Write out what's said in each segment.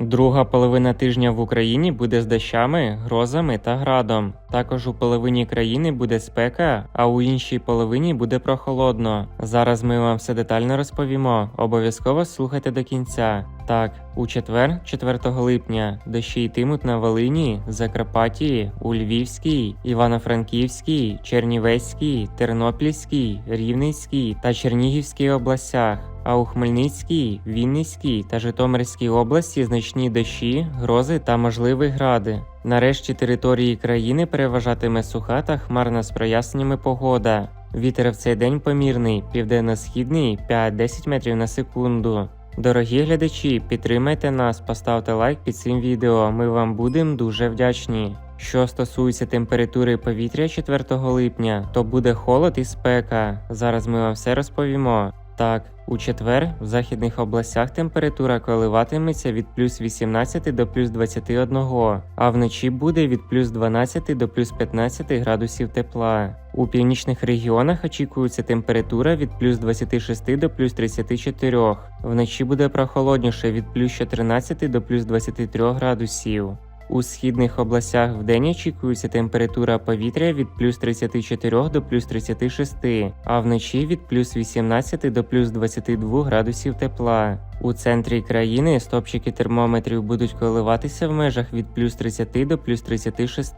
Друга половина тижня в Україні буде з дощами, грозами та градом. Також у половині країни буде спека, а у іншій половині буде прохолодно. Зараз ми вам все детально розповімо. Обов'язково слухайте до кінця. Так, у четвер, 4 липня, дощі йтимуть на Волині, Закарпатті, у Львівській, Івано-Франківській, Чернівецькій, Тернопільській, Рівненській та Чернігівській областях. А у Хмельницькій, Вінницькій та Житомирській області значні дощі, грози та можливі гради. Нарешті території країни переважатиме суха та хмарна з проясненнями погода. Вітер в цей день помірний, південно-східний 5-10 метрів на секунду. Дорогі глядачі, підтримайте нас, поставте лайк під цим відео. Ми вам будемо дуже вдячні. Що стосується температури повітря 4 липня, то буде холод і спека. Зараз ми вам все розповімо. Так, у четвер в західних областях температура коливатиметься від плюс 18 до плюс 21, а вночі буде від плюс 12 до плюс 15 градусів тепла. У північних регіонах очікується температура від плюс 26 до плюс 34. Вночі буде прохолодніше від плюс 14 до плюс 23 градусів. У східних областях вдень очікується температура повітря від плюс 34 до плюс 36, а вночі від плюс 18 до плюс 22 градусів тепла. У центрі країни стопчики термометрів будуть коливатися в межах від плюс 30 до плюс 36,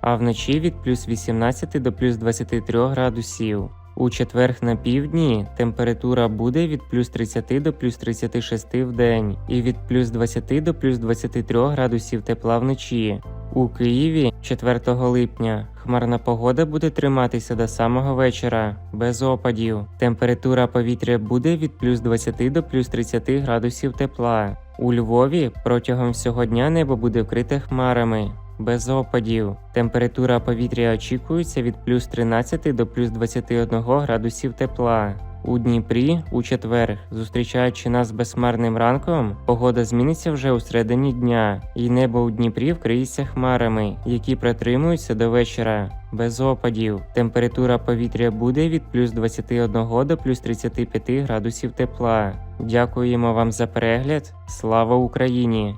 а вночі від плюс 18 до плюс 23 градусів. У четверг на півдні температура буде від плюс 30 до плюс 36 в день і від плюс 20 до плюс 23 градусів тепла вночі. У Києві 4 липня хмарна погода буде триматися до самого вечора, без опадів. Температура повітря буде від плюс 20 до плюс 30 градусів тепла. У Львові протягом всього дня небо буде вкрите хмарами. Без опадів. Температура повітря очікується від плюс 13 до плюс 21 градусів тепла. У Дніпрі у четвер, зустрічаючи нас безхмарним ранком, погода зміниться вже у середині дня, і небо у Дніпрі вкриється хмарами, які протримуються до вечора. Без опадів. Температура повітря буде від плюс 21 до плюс 35 градусів тепла. Дякуємо вам за перегляд. Слава Україні!